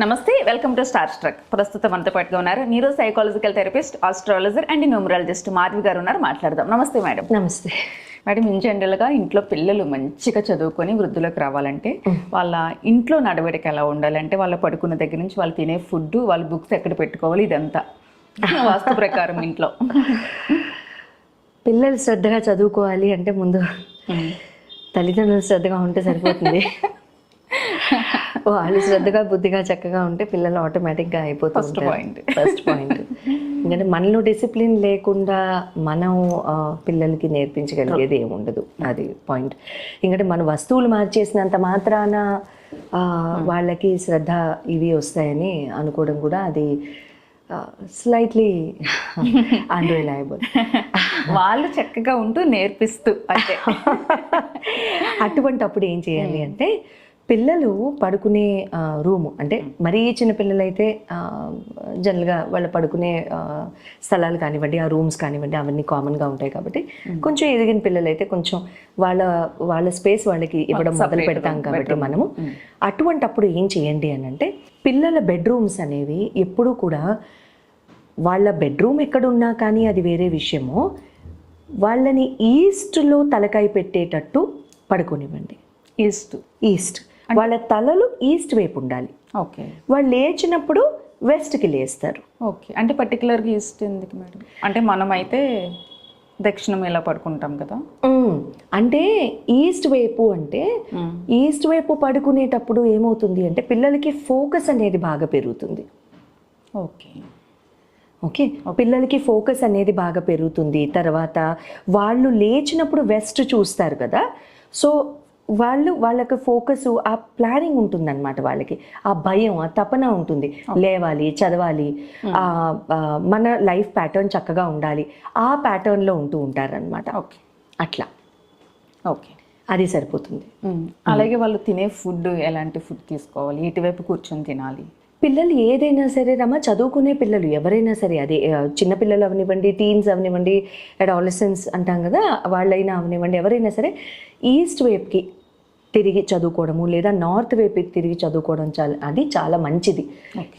నమస్తే welcome to star struck. ప్రస్తుతం మనతో పాటుగా ఉన్నారు neuro psychological therapist astrologer and numerologist Madhavi garu ఉన్నారు మాట్లాడదాం. నమస్తే మేడం. నమస్తే. మేడం ఇన్ జనరల్గా ఇంట్లో పిల్లలు మంచిగా చదువుకొని వృద్ధులకు రావాలంటే వాళ్ళ ఇంట్లో నడవడిక ఎలా ఉండాలంటే వాళ్ళ పడుకున్న దగ్గర నుంచి వాళ్ళు తినే ఫుడ్ వాళ్ళ బుక్స్ ఎక్కడ పెట్టుకోవాలి ఇదంతా. వాస్తు ప్రకారం ఇంట్లో. పిల్లలు శ్రద్ధగా చదువుకోవాలి అంటే ముందు తల్లిదండ్రులు శ్రద్ధగా ఉంటే సరిపోతుంది. వాళ్ళు శ్రద్ధగా బుద్ధిగా చక్కగా ఉంటే పిల్లలు ఆటోమేటిక్గా అయిపోతూ First point. ఫస్ట్ పాయింట్ ఎందుకంటే మనలో డిసిప్లిన్ లేకుండా మనం పిల్లలకి నేర్పించగలిగేది ఏమి ఉండదు. అది పాయింట్ ఎందుకంటే మన వస్తువులు మార్చేసినంత మాత్రాన ఆ, వాళ్ళకి శ్రద్ధ ఇవి వస్తాయని అనుకోవడం కూడా అది స్లైట్లీ అన్రిలయబుల్ వాళ్ళు చక్కగా ఉంటూ నేర్పిస్తూ అంటే అటువంటి అప్పుడు ఏం చేయాలి అంటే పిల్లలు పడుకునే రూము అంటే మరీ చిన్న పిల్లలైతే జనరల్గా వాళ్ళు పడుకునే స్థలాలు కానివ్వండి ఆ రూమ్స్ కానివ్వండి అవన్నీ కామన్గా ఉంటాయి కాబట్టి కొంచెం ఎదిగిన పిల్లలైతే కొంచెం వాళ్ళ వాళ్ళ స్పేస్ వాళ్ళకి ఇవ్వడం మొదలు పెడతాం కాబట్టి మనము అటువంటి అప్పుడు ఏం చేయండి అని అంటే పిల్లల బెడ్రూమ్స్ అనేవి ఎప్పుడూ కూడా వాళ్ళ బెడ్రూమ్ ఎక్కడున్నా కానీ అది వేరే విషయము. వాళ్ళని ఈస్ట్లో తలకాయ పెట్టేటట్టు పడుకోనివ్వండి. ఈస్ట్. ఈస్ట్. వాళ్ళ తలలు ఈస్ట్ వైపు ఉండాలి. ఓకే. వాళ్ళు లేచినప్పుడు వెస్ట్కి లేస్తారు. ఓకే. అంటే పర్టికులర్గా ఈస్ట్ ఎందుకు మేడం? అంటే మనమైతే దక్షిణం ఎలా పడుకుంటాం కదా. అంటే ఈస్ట్ వైపు అంటే ఈస్ట్ వైపు పడుకునేటప్పుడు ఏమవుతుంది అంటే పిల్లలకి ఫోకస్ అనేది బాగా పెరుగుతుంది. ఓకే? ఓకే. పిల్లలకి ఫోకస్ అనేది బాగా పెరుగుతుంది. తర్వాత వాళ్ళు లేచినప్పుడు వెస్ట్ చూస్తారు కదా? సో వాళ్ళు వాళ్ళకి ఫోకస్ ఆ ప్లానింగ్ ఉంటుందన్నమాట వాళ్ళకి. ఆ భయం ఆ తపన ఉంటుంది. లేవాలి చదవాలి ఆ, ఆ, మన లైఫ్ ప్యాటర్న్ చక్కగా ఉండాలి. ఆ ప్యాటర్న్లో ఉంటూ ఉంటారనమాట ఓకే. అట్లా. ఓకే. అది సరిపోతుంది. అలాగే వాళ్ళు తినే ఫుడ్ ఎలాంటి ఫుడ్ తీసుకోవాలి? ఇటువైపు కూర్చొని తినాలి. పిల్లలు ఏదైనా సరే రమ్మా చదువుకునే పిల్లలు ఎవరైనా సరే అదే ఆ, చిన్న పిల్లలు అవనివ్వండి టీన్స్ అవనివ్వండి అడాలసెన్స్ అంటాం కదా వాళ్ళైనా అవనివ్వండి ఎవరైనా సరే ఈస్ట్ వైపుకి తిరిగి చదువుకోవడము లేదా నార్త్ వైపుకి తిరిగి చదువుకోవడం చాలా అది చాలా మంచిది.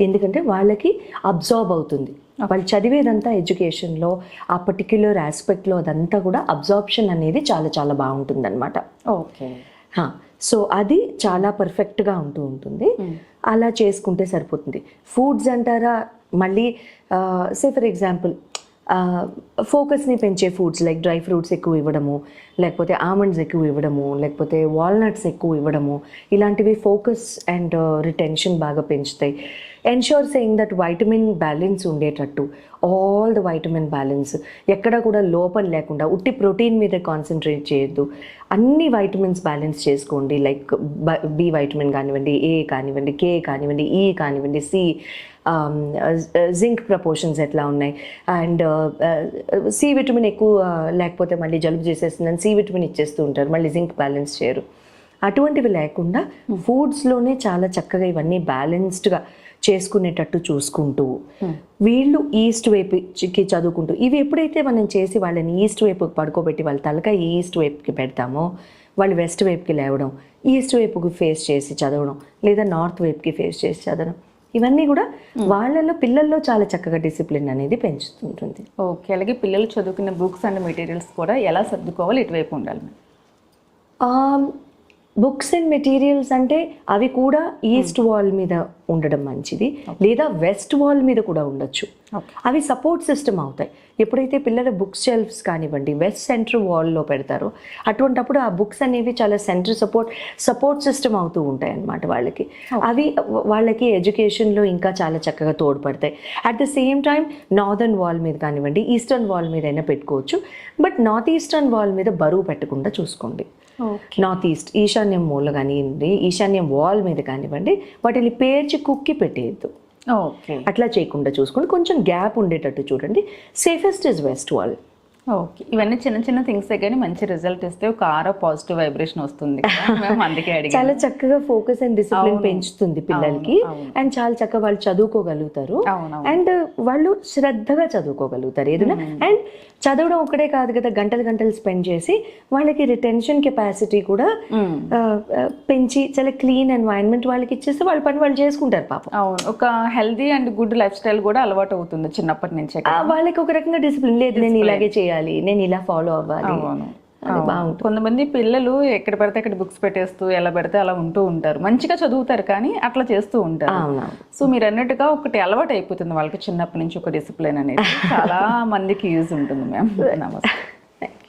ఎందుకంటే వాళ్ళకి అబ్జార్బ్ అవుతుంది. వాళ్ళు చదివేదంతా ఎడ్యుకేషన్లో ఆ పర్టిక్యులర్ ఆస్పెక్ట్లో అదంతా కూడా అబ్జార్ప్షన్ అనేది చాలా చాలా బాగుంటుంది ఓకే హా, సో అది చాలా పర్ఫెక్ట్గా ఉంటూ ఉంటుంది. అలా చేసుకుంటే సరిపోతుంది. ఫుడ్స్ అంటారా మళ్ళీ సే ఫర్ ఎగ్జాంపుల్ ఫోకస్ని పెంచే ఫుడ్స్ లైక్ డ్రై ఫ్రూట్స్ ఎక్కువ ఇవ్వడము లేకపోతే ఆమండ్స్ ఎక్కువ ఇవ్వడము లేకపోతే వాల్నట్స్ ఎక్కువ ఇవ్వడము ఇలాంటివి ఫోకస్ అండ్ రిటెన్షన్ బాగా పెంచుతాయి. Ensure saying that vitamin balance ఉండేటట్టు. ఆల్ ద వైటమిన్ బ్యాలెన్స్ ఎక్కడ కూడా లోపం లేకుండా ఉట్టి ప్రోటీన్ మీద కాన్సన్ట్రేట్ చేయొద్దు. అన్ని వైటమిన్స్ బ్యాలెన్స్ చేసుకోండి. లైక్ బి వైటమిన్ కానివ్వండి ఏ కానివ్వండి కే కానివ్వండి ఈ కానివ్వండి సి జింక్ ప్రపోర్షన్స్ ఎట్లా ఉన్నాయి? అండ్ సి విటమిన్ ఎక్కువ uh, లేకపోతే మళ్ళీ జలుబు చేసేస్తుందని సి విటమిన్ ఇచ్చేస్తూ ఉంటారు మళ్ళీ జింక్ బ్యాలెన్స్ చేయరు. అటువంటివి లేకుండా ఫుడ్స్లోనే చాలా చక్కగా ఇవన్నీ బ్యాలెన్స్డ్గా చేసుకునేటట్టు చూసుకుంటూ వీళ్ళు ఈస్ట్ వైపుకి చదువుకుంటూ ఇవి ఎప్పుడైతే మనం చేసి వాళ్ళని ఈస్ట్ వైపుకి పడుకోబెట్టి వాళ్ళ తలకాయ ఈస్ట్ వైపుకి పెడతామో వాళ్ళు వెస్ట్ వైపుకి లేవడం ఈస్ట్ వైపుకి ఫేస్ చేసి చదవడం లేదా నార్త్ వైపుకి ఫేస్ చేసి చదవడం ఇవన్నీ కూడా వాళ్ళలో పిల్లల్లో చాలా చక్కగా డిసిప్లిన్ అనేది పెంచుతుంటుంది. ఓకే అలాగే పిల్లలు చదువుకునే బుక్స్ అండ్ మెటీరియల్స్ కూడా ఎలా సర్దుకోవాలి ఇటువైపు ఉండాలి బుక్స్ అండ్ మెటీరియల్స్ అంటే అవి కూడా ఈస్ట్ వాల్ మీద ఉండడం మంచిది. లేదా వెస్ట్ వాల్ మీద కూడా ఉండొచ్చు. అవి సపోర్ట్ సిస్టమ్ అవుతాయి. ఎప్పుడైతే పిల్లల బుక్ షెల్ఫ్స్ కానివ్వండి వెస్ట్ సెంటర్ వాల్లో పెడతారో అటువంటప్పుడు ఆ బుక్స్ అనేవి చాలా సెంటర్ సపోర్ట్ సపోర్ట్ సిస్టమ్ అవుతూ ఉంటాయి అన్నమాట వాళ్ళకి అవి వాళ్ళకి ఎడ్యుకేషన్లో ఇంకా చాలా చక్కగా తోడ్పడతాయి. At the same time northern wall మీద కానివ్వండి ఈస్టర్న్ వాల్ మీద అయినా పెట్టుకోవచ్చు. బట్ నార్త్ ఈస్టర్న్ వాల్ మీద బరువు పెట్టకుండా చూసుకోండి. నార్త్ ఈస్ట్ ఈశాన్యం మూల కానివ్వండి ఈశాన్యం వాల్ మీద కానివ్వండి వాటిని పేర్చి కుక్కి పెట్టేయద్దు. ఓకే. అట్లా చేయకుండా చూసుకోండి. కొంచెం గ్యాప్ ఉండేటట్టు చూడండి. Safest is west wall okay. ఇవన్నీ చిన్న చిన్న థింగ్స్ కానీ మంచి రిజల్ట్ ఇస్తే ఒక ఆరో పాజిటివ్ వైబ్రేషన్ వస్తుంది. అందుకే చాలా చక్కగా ఫోకస్ అండ్ డిసిప్లిన్. పెంచుతుంది పిల్లలకి. అండ్ చాలా చక్కగా వాళ్ళు చదువుకోగలుగుతారు. అండ్ వాళ్ళు శ్రద్ధగా చదువుకోగలుగుతారు ఏదైనా. అండ్ చదవడం ఒకటే కాదు కదా గంటలు గంటలు స్పెండ్ చేసి వాళ్ళకి రిటెన్షన్ కెపాసిటీ కూడా పెంచి చాలా క్లీన్ ఎన్వైరన్మెంట్ వాళ్ళకి ఇచ్చేస్తే వాళ్ళ పని వాళ్ళు చేసుకుంటారు పాపం. అవును. ఒక healthy and good lifestyle కూడా అలవాటు అవుతుంది చిన్నప్పటి నుంచే వాళ్ళకి ఒక రకంగా డిసిప్లిన్ లేదు నేను ఇలాగే చేయాలి నేను ఇలా ఫాలో అవ్వాలి. అది. బాగుంటుంది. కొంతమంది పిల్లలు ఎక్కడ పడితే అక్కడ బుక్స్ పెట్టేస్తూ ఎలా పెడితే అలా ఉంటూ ఉంటారు. మంచిగా చదువుతారు కానీ అట్లా చేస్తూ ఉంటారు. సో మీరు అన్నట్టుగా ఒకటి అలవాటు అయిపోతుంది వాళ్ళకి చిన్నప్పటి నుంచి ఒక డిసిప్లిన్ అనేది. చాలా మందికి యూజ్ ఉంటుంది మ్యామ్. నమస్తే.